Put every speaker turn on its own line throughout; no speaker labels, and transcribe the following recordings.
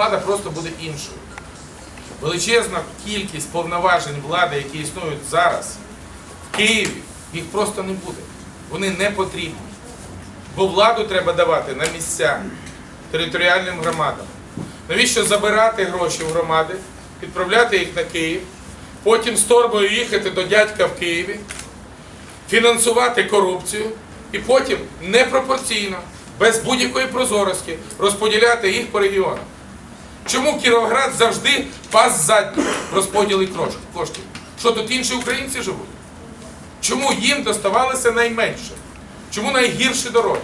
влада просто буде іншою. Величезна кількість повноважень влади, які існують зараз в Києві, їх просто не буде. Вони не потрібні. Бо владу треба давати на місця територіальним громадам. Навіщо забирати гроші в громади, відправляти їх на Київ, потім з торбою їхати до дядька в Києві, фінансувати корупцію і потім непропорційно, без будь-якої прозорості розподіляти їх по регіонах. Чому Кіровоград завжди пас задній в розподілі коштів? Що тут інші українці живуть? Чому їм доставалося найменше? Чому найгірші дороги,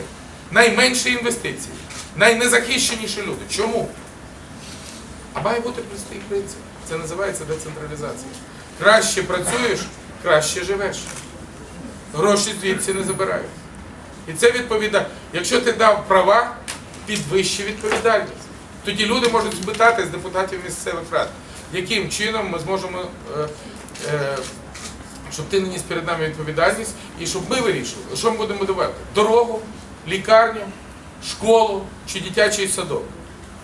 найменші інвестиції, найнезахищеніші люди? Чому? А має бути простий принцип. Це називається децентралізація. Краще працюєш, краще живеш. Гроші звідси не забирають. І це відповідає. Якщо ти дав права, підвищи відповідальність. Тоді люди можуть спитати з депутатів місцевих рад, яким чином ми зможемо, е, е, щоб ти не ніс перед нами відповідальність, і щоб ми вирішили, що ми будемо будувати? Дорогу, лікарню, школу чи дитячий садок.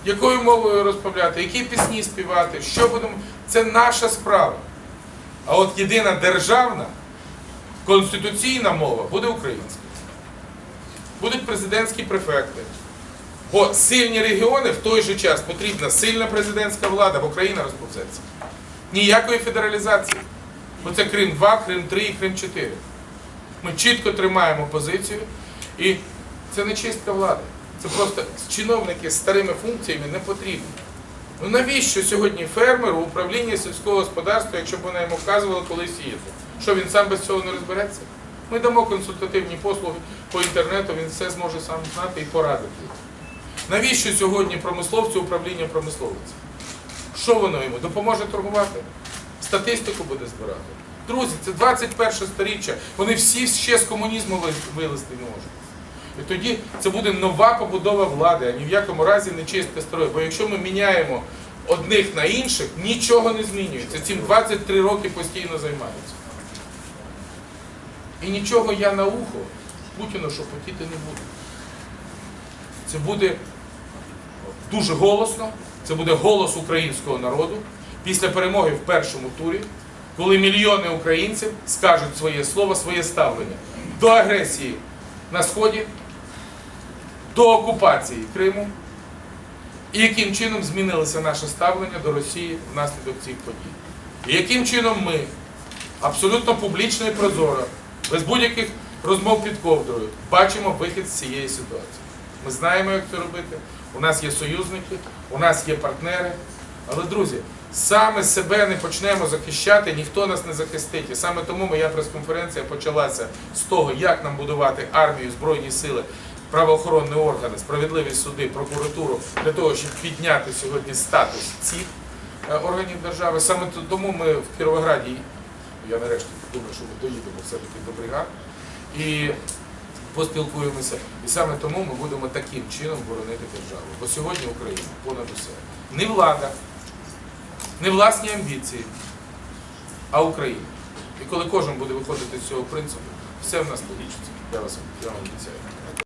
Якою мовою розмовляти, які пісні співати, що будемо. Це наша справа. А от єдина державна, конституційна мова буде українська. Будуть президентські префекти. Бо сильні регіони в той же час потрібна сильна президентська влада, бо країна розповзеться. Ніякої федералізації. Бо це Крим 2, Крим 3 і Крим 4. Ми чітко тримаємо позицію, і це не чистка влади. Це просто чиновники з старими функціями не потрібні. Ну навіщо сьогодні фермеру управління сільського господарства, якщо б вона йому вказувала колись їздити? Що він сам без цього не розбереться? Ми дамо консультативні послуги по інтернету, він все зможе сам знати і порадити. Навіщо сьогодні промисловцю управління промисловиці? Що воно йому? Допоможе торгувати? Статистику буде збирати. Друзі, це 21 сторіччя. Вони всі ще з комунізму вилезти не можуть. І тоді це буде нова побудова влади, а ні в якому разі не чистка строю. Бо якщо ми міняємо одних на інших, нічого не змінюється. Цим 23 роки постійно займаються. І нічого я на ухо Путіну шепотіти не буду. Це буде дуже голосно, це буде голос українського народу після перемоги в першому турі, коли мільйони українців скажуть своє слово, своє ставлення до агресії на Сході, до окупації Криму, і яким чином змінилося наше ставлення до Росії внаслідок цих подій. І яким чином ми абсолютно публічно і прозоро, без будь-яких розмов під ковдрою, бачимо вихід з цієї ситуації. Ми знаємо, як це робити. У нас є союзники, у нас є партнери. Але, друзі, саме себе не почнемо захищати, ніхто нас не захистить. І саме тому моя прес-конференція почалася з того, як нам будувати армію, збройні сили, правоохоронні органи, справедливі суди, прокуратуру для того, щоб підняти сьогодні статус цих е, органів держави. Саме тому ми в Кіровограді, я нарешті думаю, що ми доїдемо все-таки до бригад. І поспілкуємося. І саме тому ми будемо таким чином боронити державу. Бо сьогодні Україна понад усе. Не влада, не власні амбіції, а Україна. І коли кожен буде виходити з цього принципу, все в нас вийде. Я вас я вам обіцяю.